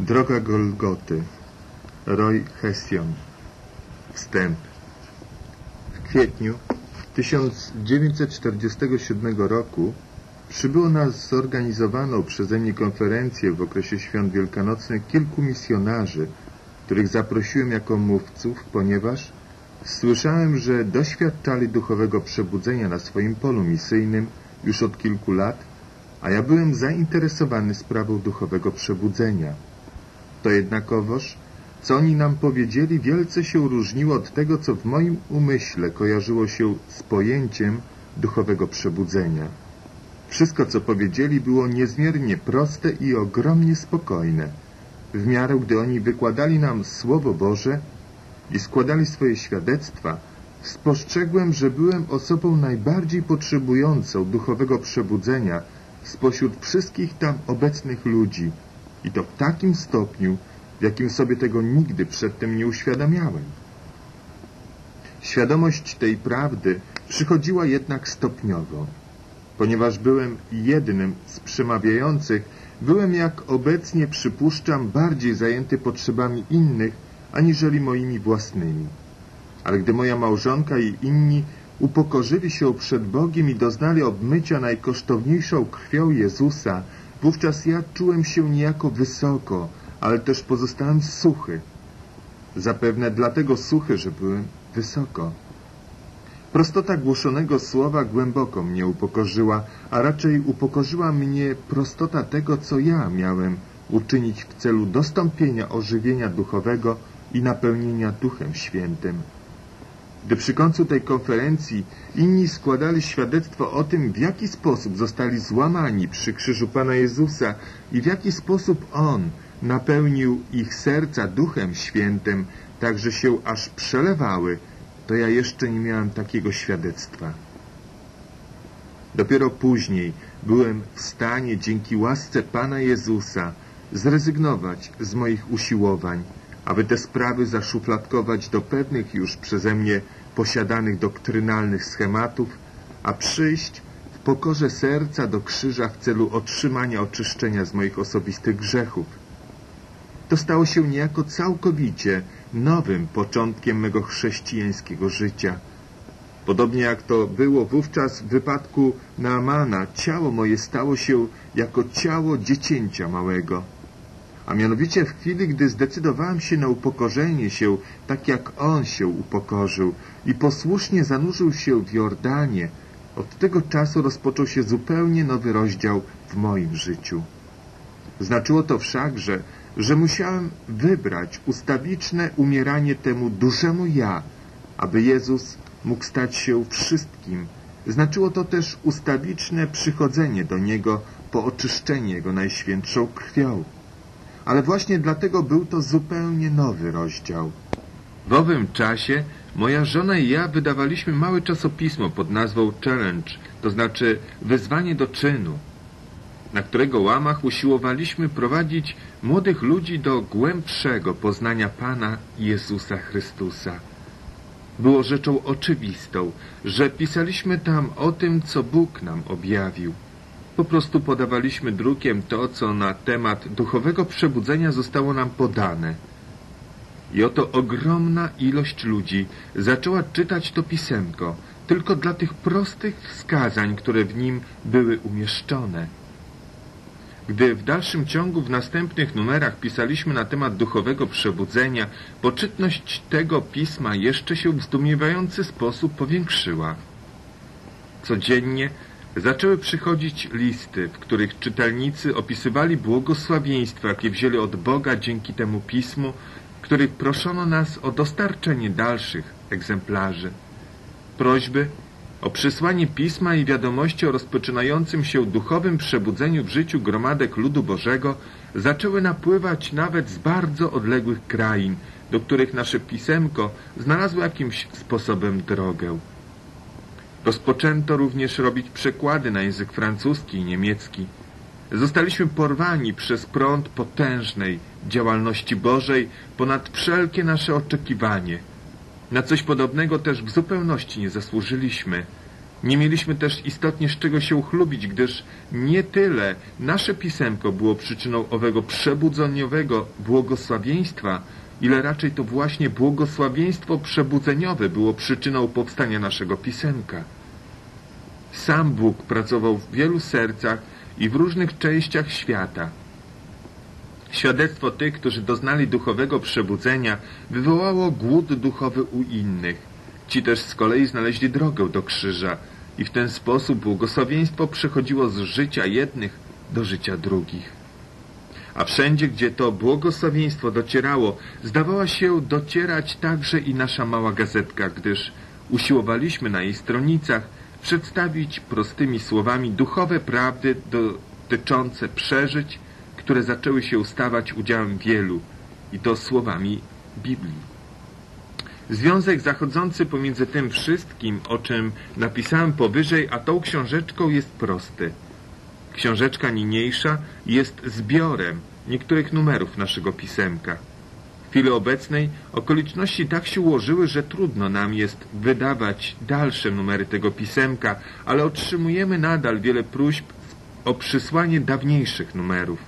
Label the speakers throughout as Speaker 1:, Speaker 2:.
Speaker 1: Droga Golgoty. Roy Hession Wstęp. W kwietniu 1947 roku przybyło nas zorganizowaną przeze mnie konferencję w okresie świąt wielkanocnych kilku misjonarzy, których zaprosiłem jako mówców, ponieważ słyszałem, że doświadczali duchowego przebudzenia na swoim polu misyjnym już od kilku lat, a ja byłem zainteresowany sprawą duchowego przebudzenia. To jednakowoż, co oni nam powiedzieli, wielce się różniło od tego, co w moim umyśle kojarzyło się z pojęciem duchowego przebudzenia. Wszystko, co powiedzieli, było niezmiernie proste i ogromnie spokojne. W miarę, gdy oni wykładali nam Słowo Boże i składali swoje świadectwa, spostrzegłem, że byłem osobą najbardziej potrzebującą duchowego przebudzenia spośród wszystkich tam obecnych ludzi i to w takim stopniu, w jakim sobie tego nigdy przedtem nie uświadamiałem. Świadomość tej prawdy przychodziła jednak stopniowo. Ponieważ byłem jednym z przemawiających, byłem jak obecnie przypuszczam bardziej zajęty potrzebami innych, aniżeli moimi własnymi. Ale gdy moja małżonka i inni upokorzyli się przed Bogiem i doznali obmycia najkosztowniejszą krwią Jezusa, wówczas ja czułem się niejako wysoko, ale też pozostałem suchy. Zapewne dlatego suchy, że byłem wysoko. Prostota głoszonego słowa głęboko mnie upokorzyła, a raczej upokorzyła mnie prostota tego, co ja miałem uczynić w celu dostąpienia ożywienia duchowego i napełnienia Duchem Świętym. Gdy przy końcu tej konferencji inni składali świadectwo o tym, w jaki sposób zostali złamani przy krzyżu Pana Jezusa i w jaki sposób On napełnił ich serca Duchem Świętym, tak że się aż przelewały, to ja jeszcze nie miałem takiego świadectwa. Dopiero później byłem w stanie dzięki łasce Pana Jezusa zrezygnować z moich usiłowań, aby te sprawy zaszufladkować do pewnych już przeze mnie posiadanych doktrynalnych schematów, a przyjść w pokorze serca do krzyża w celu otrzymania oczyszczenia z moich osobistych grzechów. To stało się niejako całkowicie nowym początkiem mego chrześcijańskiego życia. Podobnie jak to było wówczas w wypadku Naamana, ciało moje stało się jako ciało dziecięcia małego. A mianowicie w chwili, gdy zdecydowałem się na upokorzenie się, tak jak on się upokorzył i posłusznie zanurzył się w Jordanie, od tego czasu rozpoczął się zupełnie nowy rozdział w moim życiu. Znaczyło to wszakże, że musiałem wybrać ustawiczne umieranie temu dużemu ja, aby Jezus mógł stać się wszystkim. Znaczyło to też ustawiczne przychodzenie do Niego po oczyszczenie Jego najświętszą krwią. Ale właśnie dlatego był to zupełnie nowy rozdział. W owym czasie moja żona i ja wydawaliśmy małe czasopismo pod nazwą Challenge, to znaczy wyzwanie do czynu na którego łamach usiłowaliśmy prowadzić młodych ludzi do głębszego poznania Pana Jezusa Chrystusa. Było rzeczą oczywistą, że pisaliśmy tam o tym, co Bóg nam objawił. Po prostu podawaliśmy drukiem to, co na temat duchowego przebudzenia zostało nam podane. I oto ogromna ilość ludzi zaczęła czytać to pisemko, tylko dla tych prostych wskazań, które w nim były umieszczone. Gdy w dalszym ciągu w następnych numerach pisaliśmy na temat duchowego przebudzenia, poczytność tego pisma jeszcze się w zdumiewający sposób powiększyła. Codziennie zaczęły przychodzić listy, w których czytelnicy opisywali błogosławieństwa, jakie wzięli od Boga dzięki temu pismu, w których proszono nas o dostarczenie dalszych egzemplarzy. Prośby o przysłanie pisma i wiadomości o rozpoczynającym się duchowym przebudzeniu w życiu gromadek ludu Bożego zaczęły napływać nawet z bardzo odległych krain, do których nasze pisemko znalazło jakimś sposobem drogę. Rozpoczęto również robić przekłady na język francuski i niemiecki. Zostaliśmy porwani przez prąd potężnej działalności Bożej ponad wszelkie nasze oczekiwanie – na coś podobnego też w zupełności nie zasłużyliśmy. Nie mieliśmy też istotnie z czego się uchlubić, gdyż nie tyle nasze pisemko było przyczyną owego przebudzeniowego błogosławieństwa, ile raczej to właśnie błogosławieństwo przebudzeniowe było przyczyną powstania naszego pisemka. Sam Bóg pracował w wielu sercach i w różnych częściach świata. Świadectwo tych, którzy doznali duchowego przebudzenia, wywołało głód duchowy u innych. Ci też z kolei znaleźli drogę do krzyża i w ten sposób błogosławieństwo przechodziło z życia jednych do życia drugich. A wszędzie, gdzie to błogosławieństwo docierało, zdawała się docierać także i nasza mała gazetka, gdyż usiłowaliśmy na jej stronicach przedstawić prostymi słowami duchowe prawdy dotyczące przeżyć, które zaczęły się stawać udziałem wielu i to słowami Biblii. Związek zachodzący pomiędzy tym wszystkim, o czym napisałem powyżej, a tą książeczką jest prosty. Książeczka niniejsza jest zbiorem niektórych numerów naszego pisemka. W chwili obecnej okoliczności tak się ułożyły, że trudno nam jest wydawać dalsze numery tego pisemka, ale otrzymujemy nadal wiele próśb o przysłanie dawniejszych numerów.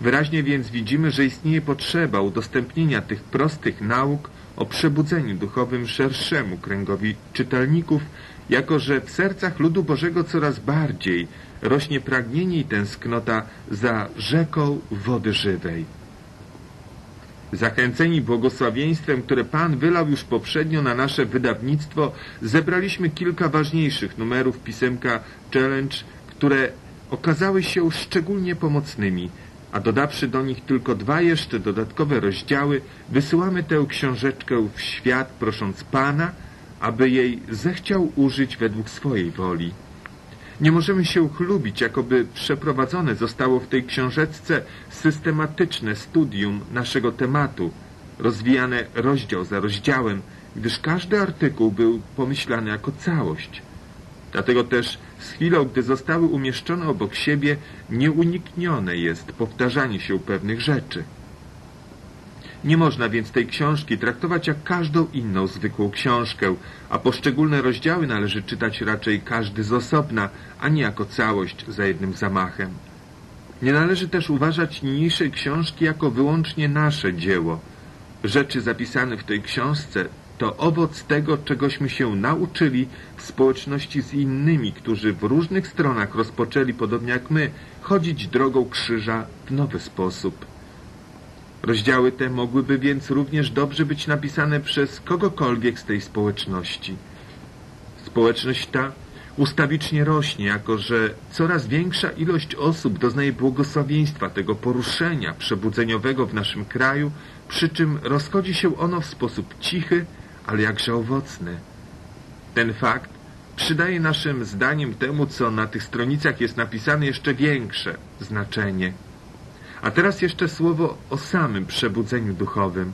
Speaker 1: Wyraźnie więc widzimy, że istnieje potrzeba udostępnienia tych prostych nauk o przebudzeniu duchowym szerszemu kręgowi czytelników, jako że w sercach ludu Bożego coraz bardziej rośnie pragnienie i tęsknota za rzeką wody żywej. Zachęceni błogosławieństwem, które Pan wylał już poprzednio na nasze wydawnictwo, zebraliśmy kilka ważniejszych numerów pisemka Challenge, które okazały się szczególnie pomocnymi – a dodawszy do nich tylko dwa jeszcze dodatkowe rozdziały, wysyłamy tę książeczkę w świat, prosząc Pana, aby jej zechciał użyć według swojej woli. Nie możemy się chlubić, jakoby przeprowadzone zostało w tej książeczce systematyczne studium naszego tematu, rozwijane rozdział za rozdziałem, gdyż każdy artykuł był pomyślany jako całość. Dlatego też z chwilą, gdy zostały umieszczone obok siebie, nieuniknione jest powtarzanie się pewnych rzeczy. Nie można więc tej książki traktować jak każdą inną zwykłą książkę, a poszczególne rozdziały należy czytać raczej każdy z osobna, a nie jako całość za jednym zamachem. Nie należy też uważać niniejszej książki jako wyłącznie nasze dzieło. Rzeczy zapisane w tej książce to owoc tego, czegośmy się nauczyli w społeczności z innymi, którzy w różnych stronach rozpoczęli, podobnie jak my, chodzić drogą krzyża w nowy sposób. Rozdziały te mogłyby więc również dobrze być napisane przez kogokolwiek z tej społeczności. Społeczność ta ustawicznie rośnie, jako że coraz większa ilość osób doznaje błogosławieństwa tego poruszenia przebudzeniowego w naszym kraju, przy czym rozchodzi się ono w sposób cichy, ale jakże owocny. Ten fakt przydaje naszym zdaniem temu, co na tych stronicach jest napisane, jeszcze większe znaczenie. A teraz jeszcze słowo o samym przebudzeniu duchowym.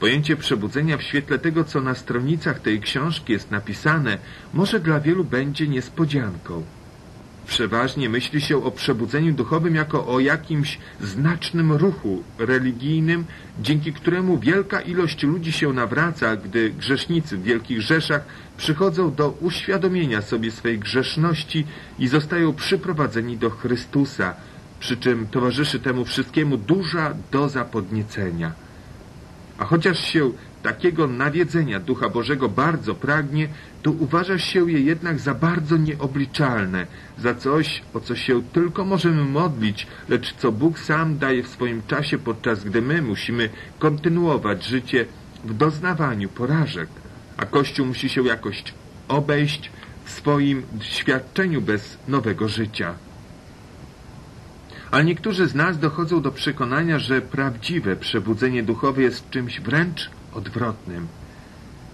Speaker 1: Pojęcie przebudzenia w świetle tego, co na stronicach tej książki jest napisane, może dla wielu będzie niespodzianką. Przeważnie myśli się o przebudzeniu duchowym jako o jakimś znacznym ruchu religijnym, dzięki któremu wielka ilość ludzi się nawraca, gdy grzesznicy w wielkich rzeszach przychodzą do uświadomienia sobie swej grzeszności i zostają przyprowadzeni do Chrystusa, przy czym towarzyszy temu wszystkiemu duża doza podniecenia. A chociaż się takiego nawiedzenia Ducha Bożego bardzo pragnie, to uważa się je jednak za bardzo nieobliczalne, za coś, o co się tylko możemy modlić, lecz co Bóg sam daje w swoim czasie, podczas gdy my musimy kontynuować życie w doznawaniu porażek, a Kościół musi się jakoś obejść w swoim świadczeniu bez nowego życia. Ale niektórzy z nas dochodzą do przekonania, że prawdziwe przebudzenie duchowe jest czymś wręcz odwrotnym.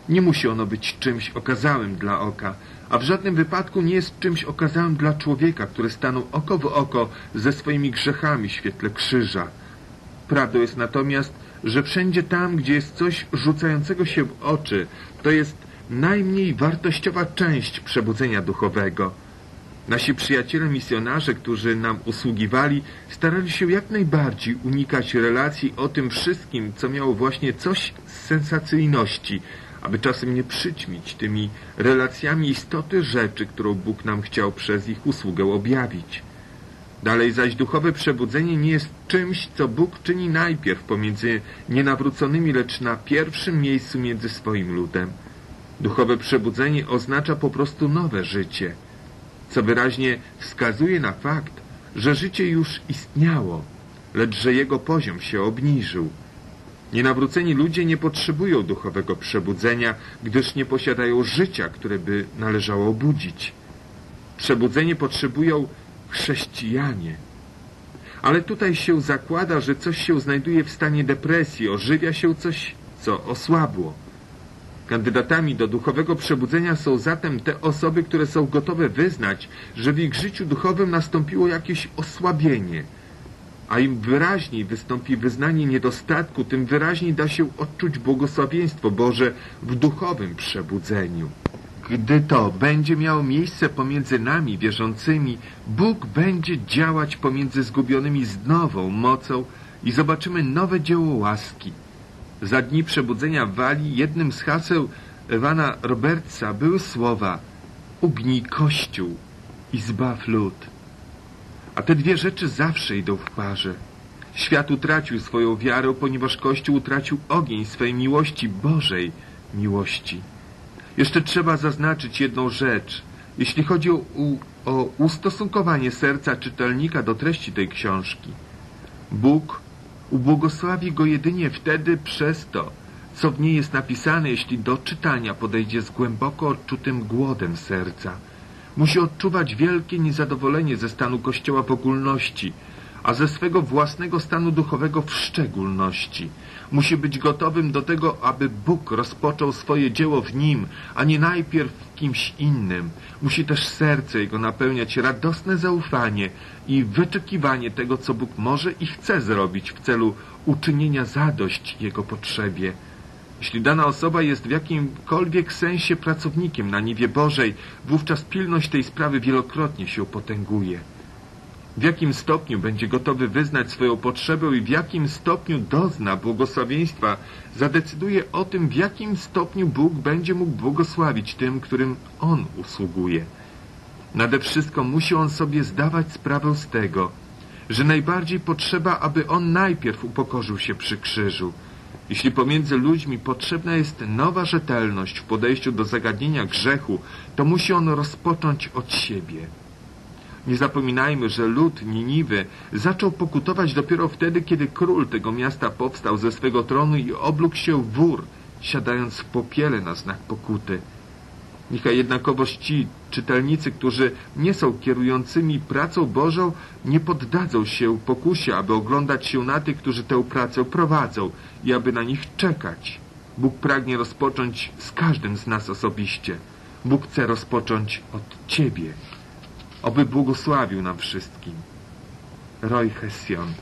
Speaker 1: Nie musi ono być czymś okazałym dla oka, a w żadnym wypadku nie jest czymś okazałym dla człowieka, który stanął oko w oko ze swoimi grzechami w świetle krzyża. Prawdą jest natomiast, że wszędzie tam, gdzie jest coś rzucającego się w oczy, to jest najmniej wartościowa część przebudzenia duchowego. Nasi przyjaciele misjonarze, którzy nam usługiwali, starali się jak najbardziej unikać relacji o tym wszystkim, co miało właśnie coś z sensacyjności, aby czasem nie przyćmić tymi relacjami istoty rzeczy, którą Bóg nam chciał przez ich usługę objawić. Dalej zaś duchowe przebudzenie nie jest czymś, co Bóg czyni najpierw pomiędzy nienawróconymi, lecz na pierwszym miejscu między swoim ludem. Duchowe przebudzenie oznacza po prostu nowe życie, co wyraźnie wskazuje na fakt, że życie już istniało, lecz że jego poziom się obniżył. Nienawróceni ludzie nie potrzebują duchowego przebudzenia, gdyż nie posiadają życia, które by należało obudzić. Przebudzenie potrzebują chrześcijanie. Ale tutaj się zakłada, że coś się znajduje w stanie depresji, ożywia się coś, co osłabło. Kandydatami do duchowego przebudzenia są zatem te osoby, które są gotowe wyznać, że w ich życiu duchowym nastąpiło jakieś osłabienie. A im wyraźniej wystąpi wyznanie niedostatku, tym wyraźniej da się odczuć błogosławieństwo Boże w duchowym przebudzeniu. Gdy to będzie miało miejsce pomiędzy nami wierzącymi, Bóg będzie działać pomiędzy zgubionymi z nową mocą i zobaczymy nowe dzieło łaski. Za dni przebudzenia Walii jednym z haseł Ewana Robertsa były słowa Ugnij Kościół i zbaw lud. A te dwie rzeczy zawsze idą w parze. Świat utracił swoją wiarę, ponieważ Kościół utracił ogień swej miłości, Bożej miłości. Jeszcze trzeba zaznaczyć jedną rzecz. Jeśli chodzi o, o ustosunkowanie serca czytelnika do treści tej książki, Bóg ubłogosławi go jedynie wtedy przez to, co w niej jest napisane, jeśli do czytania podejdzie z głęboko odczutym głodem serca. Musi odczuwać wielkie niezadowolenie ze stanu Kościoła w ogólności, a ze swego własnego stanu duchowego w szczególności. Musi być gotowym do tego, aby Bóg rozpoczął swoje dzieło w nim, a nie najpierw w kimś innym. Musi też serce jego napełniać radosne zaufanie i wyczekiwanie tego, co Bóg może i chce zrobić w celu uczynienia zadość jego potrzebie. Jeśli dana osoba jest w jakimkolwiek sensie pracownikiem na niwie Bożej, wówczas pilność tej sprawy wielokrotnie się potęguje w jakim stopniu będzie gotowy wyznać swoją potrzebę i w jakim stopniu dozna błogosławieństwa, zadecyduje o tym, w jakim stopniu Bóg będzie mógł błogosławić tym, którym On usługuje. Nade wszystko musi on sobie zdawać sprawę z tego, że najbardziej potrzeba, aby on najpierw upokorzył się przy krzyżu. Jeśli pomiędzy ludźmi potrzebna jest nowa rzetelność w podejściu do zagadnienia grzechu, to musi on rozpocząć od siebie. Nie zapominajmy, że lud Niniwy zaczął pokutować dopiero wtedy, kiedy król tego miasta powstał ze swego tronu i oblógł się wór, siadając w popiele na znak pokuty. Niechaj jednakowoż ci czytelnicy, którzy nie są kierującymi pracą Bożą, nie poddadzą się pokusie, aby oglądać się na tych, którzy tę pracę prowadzą i aby na nich czekać. Bóg pragnie rozpocząć z każdym z nas osobiście. Bóg chce rozpocząć od Ciebie. Oby błogosławił nam wszystkim. Roy Hession